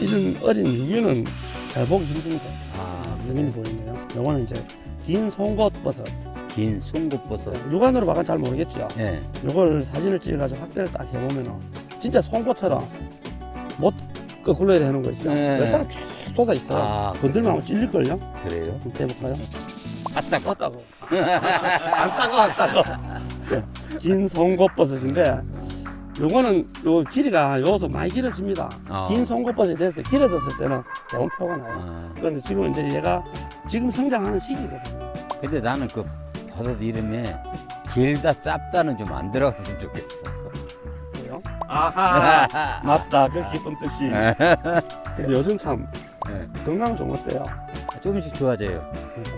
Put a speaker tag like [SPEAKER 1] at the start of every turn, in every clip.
[SPEAKER 1] 이런 어린 유기는 잘 보기 힘든데
[SPEAKER 2] 아,
[SPEAKER 1] 유기는 보이네요. 요거는 이제 긴 송곳버섯.
[SPEAKER 2] 긴 송곳버섯.
[SPEAKER 1] 육안으로 봐가 잘 모르겠죠.
[SPEAKER 2] 예.
[SPEAKER 1] 요걸 사진을 찍어가지고 확대를 딱 해보면은 진짜 송곳처럼 못 거꾸로 해야 되는 거죠.
[SPEAKER 2] 네.
[SPEAKER 1] 열차가 쫙 쏟아 있어요.
[SPEAKER 2] 아,
[SPEAKER 1] 건들면 아마 찔릴걸요?
[SPEAKER 2] 그래요?
[SPEAKER 1] 한번 해볼까요?
[SPEAKER 2] 아, 따가.
[SPEAKER 1] 안 따가워, 안 따가워. 예, 긴 송곳버섯인데 요거는 요 길이가 여기서 많이 길어집니다.
[SPEAKER 2] 아.
[SPEAKER 1] 긴 송곳버섯이 됐을 때 길어졌을 때는 대원표가 나요.
[SPEAKER 2] 아,
[SPEAKER 1] 그런데 지금 이제 얘가 지금 성장하는 시기거든요.
[SPEAKER 2] 근데 나는 그 버섯 이름에 길다 짧다는 좀 안 들어갔으면 좋겠어.
[SPEAKER 1] 그래요? 아하, 맞다. 그 깊은 뜻이.
[SPEAKER 2] 예.
[SPEAKER 1] 근데 요즘 참
[SPEAKER 2] 예.
[SPEAKER 1] 건강 좀 어때요?
[SPEAKER 2] 조금씩 좋아져요.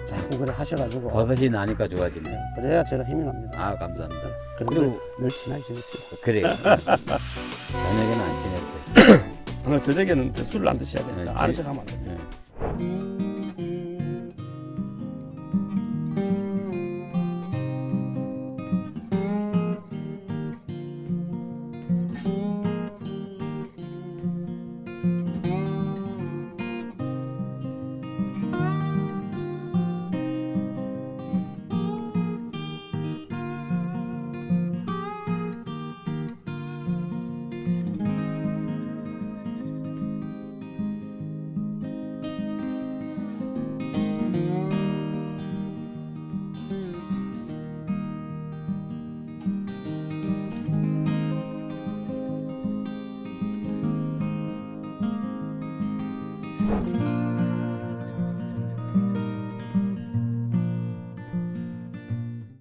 [SPEAKER 1] 자꾸 그래 하셔가지고
[SPEAKER 2] 버섯이 나니까 좋아지네.
[SPEAKER 1] 그래야 제가 힘이 납니다.
[SPEAKER 2] 아, 감사합니다.
[SPEAKER 1] 그리고
[SPEAKER 2] 그리고
[SPEAKER 1] 늘 친하게 지냅시다.
[SPEAKER 2] 그래요. 저녁에는 안 지낼 때.
[SPEAKER 1] 어, 저녁에는 술을 안 드셔야
[SPEAKER 2] 네,
[SPEAKER 1] 됩니다.
[SPEAKER 2] 제-
[SPEAKER 1] 아는 척하면 안 돼요. Bye.